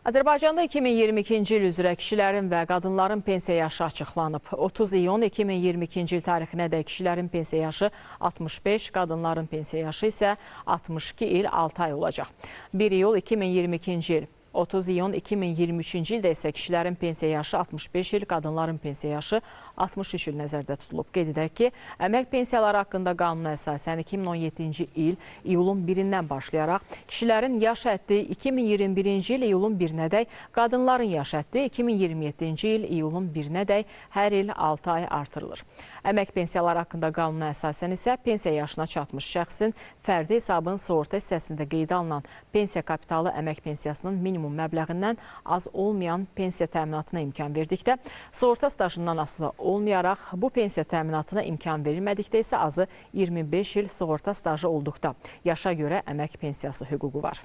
Azərbaycanda 2022-ci il üzrə kişilərin və qadınların pensiya yaşı açıqlanıb. 30 iyun 2022-ci il tarixinədək kişilərin pensiya yaşı 65, qadınların pensiya yaşı isə 62 il 6 ay olacaq. 1 iyul 2022-ci il 30 iyun 2023-cü ildə isə kişilərin pensiya yaşı 65 il, qadınların pensiya yaşı 63 il nəzərdə tutulub. Qeyd edək ki, əmək pensiyaları haqqında qanuna əsasən 2017-ci il iyulun 1-dən başlayaraq kişilərin yaş həddi 2021-ci il iyulun 1-nədək, qadınların yaş həddi 2027-ci il iyulun 1-nədək hər il 6 ay artırılır. Əmək pensiyaları haqqında qanuna əsasən isə pensiya yaşına çatmış şəxsin fərdi hesabın sığorta hissəsində qeydə alınan pensiya kapitalı əmək pensiyasının minimum məbləğindən az olmayan pensiya təminatına imkan verdikdə, sığorta stajından asılı olmayaraq bu pensiya təminatına imkan verilmədikdə isə azı 25 il sığorta stajı olduqda yaşa görə əmək pensiyası hüququ var.